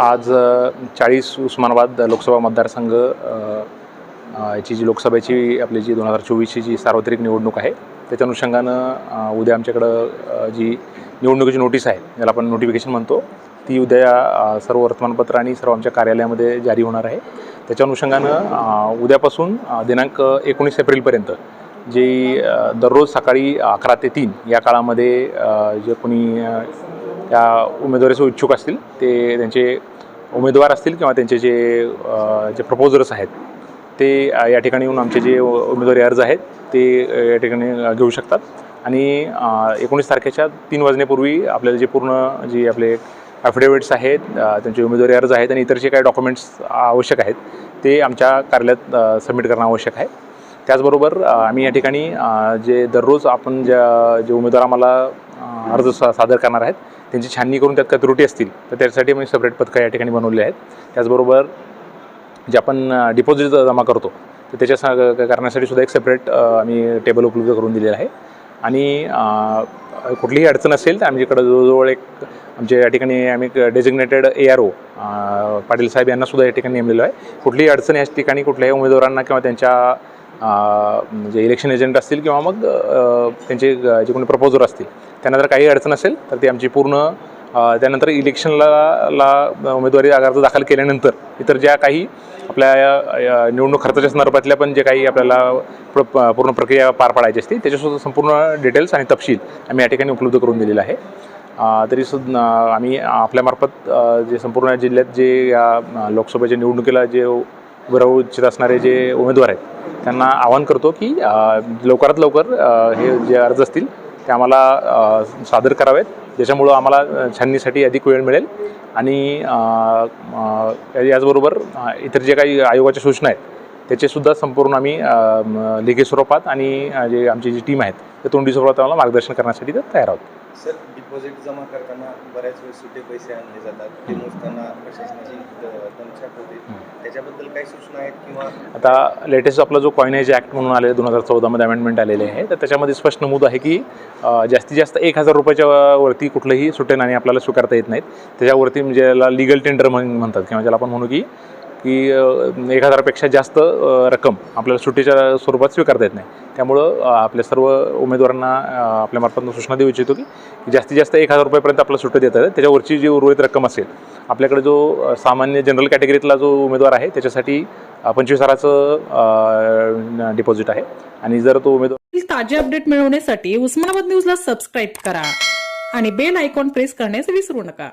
आज चाळीस उस्मानाबाद लोकसभा मतदारसंघ याची जी लोकसभेची आपली जी दोन हजार चोवीसची जी सार्वत्रिक निवडणूक आहे त्याच्या अनुषंगानं उद्या आमच्याकडं जी निवडणुकीची नोटीस आहे ज्याला आपण नोटिफिकेशन म्हणतो ती उद्या सर्व वर्तमानपत्र आणि सर्व आमच्या कार्यालयामध्ये जारी होणार आहे. त्याच्या अनुषंगानं उद्यापासून दिनांक एकोणीस एप्रिलपर्यंत जे दररोज सकाळी अकरा ते तीन या काळामध्ये जे कोणी त्या उमेदवारीचे इच्छुक असतील ते त्यांचे उमेदवार असतील किंवा त्यांचे जे जे प्रपोजर्स आहेत ते या ठिकाणी येऊन आमचे जे उमेदवारी अर्ज आहेत ते या ठिकाणी घेऊ शकतात. आणि एकोणीस तारखेच्या तीन वाजण्यापूर्वी आपल्याला जे पूर्ण जे आपले ॲफिडेविट्स आहेत त्यांचे उमेदवारी अर्ज आहेत आणि इतर जे काही डॉक्युमेंट्स आवश्यक आहेत ते आमच्या कार्यालयात सबमिट करणं आवश्यक आहे. त्याचबरोबर आम्ही या ठिकाणी जे दररोज आपण ज्या जे उमेदवार आम्हाला अर्ज सा सादर करणार आहेत त्यांची छाननी करून त्यात काही त्रुटी असतील तर त्यासाठी आम्ही सेपरेट पथकं या ठिकाणी बनवले आहेत. त्याचबरोबर जे आपण डिपॉझिट जमा करतो तर त्याच्या सा- करण्यासाठी सुद्धा एक सेपरेट आम्ही टेबल उपलब्ध करून दिलेलं आहे. आणि कुठलीही अडचण असेल तर आमच्याकडं जवळजवळ एक आमच्या या ठिकाणी आम्ही designated A R O Patil साहेब यांनासुद्धा या ठिकाणी नेमलेलो आहे. कुठलीही अडचण या ठिकाणी कुठल्याही उमेदवारांना किंवा त्यांच्या म्हणजे जे इलेक्शन एजंट असतील किंवा मग त्यांचे जे कोणी प्रपोजर असतील त्यांना जर काही अडचण असेल तर ती आमची पूर्ण त्यानंतर इलेक्शनला ला उमेदवारी अर्ज दाखल केल्यानंतर इतर ज्या काही आपल्या या- निवडणूक खर्चाच्या संदर्भातल्या पण जे काही आपल्याला प- पूर्ण प्रक्रिया पार पाडायची असते त्याच्यासुद्धा संपूर्ण डिटेल्स आणि तपशील आम्ही या ठिकाणी उपलब्ध करून दिलेला आहे. तरी सुद्धा आम्ही आपल्यामार्फत जे संपूर्ण जिल्ह्यात जे या लोकसभेच्या निवडणुकीला जे भरवू इच्छित असणारे जे उमेदवार आहेत त्यांना आवाहन करतो की लवकरात लवकर हे जे अर्ज असतील ते आम्हाला सादर करावेत. ज्याच्यामुळं आम्हाला छाननीसाठी अधिक वेळ मिळेल. आणि याचबरोबर इतर जे काही आयोगाच्या सूचना आहेत त्याचेसुद्धा संपूर्ण आम्ही लेखी स्वरूपात आणि जे आमची जी टीम आहेत ते तोंडी स्वरूपात आम्हाला मार्गदर्शन करण्यासाठी ते तयार आहोत. सर डिपॉझिट जमा करताना बऱ्याच वेळेस सुटे पैसे आणले जातात. ते मोजताना प्रशासनाची दमछाक होते. त्याच्याबद्दल काही सूचना आहेत किंवा आता लेटेस्ट आपला जो कॉइनेज ॲक्ट म्हणून आलेला दोन हजार चौदामध्ये अमेंडमेंट आलेले आहे तर त्याच्यामध्ये स्पष्ट नमूद आहे की जास्तीत जास्त एक हजार रुपयाच्या वरती कुठलंही सुटे नाणे आपल्याला स्वीकारता येत नाहीत. त्याच्यावरती म्हणजे याला लिगल टेंडर म्हण म्हणतात किंवा ज्याला आपण म्हणू की की एक हजारापेक्षा जास्त रक्कम आपल्याला सुट्टीच्या स्वरूपात स्वीकारता येत नाही. त्यामुळं आपल्या सर्व उमेदवारांना आपल्या मार्फत सूचना देऊ इच्छितो की जास्तीत जास्त एक हजार रुपयापर्यंत आपल्याला सुट्टी देतात त्याच्यावरची जी उर्वरित रक्कम असेल आपल्याकडे जो सामान्य जनरल कॅटेगरीतला जो उमेदवार आहे त्याच्यासाठी पंचवीस हजाराचं डिपॉझिट आहे. आणि जर तो उमेदवार ताजे अपडेट मिळवण्यासाठी उस्मानाबाद न्यूजला सबस्क्राईब करा आणि बेल आयकॉन प्रेस करण्यास विसरू नका.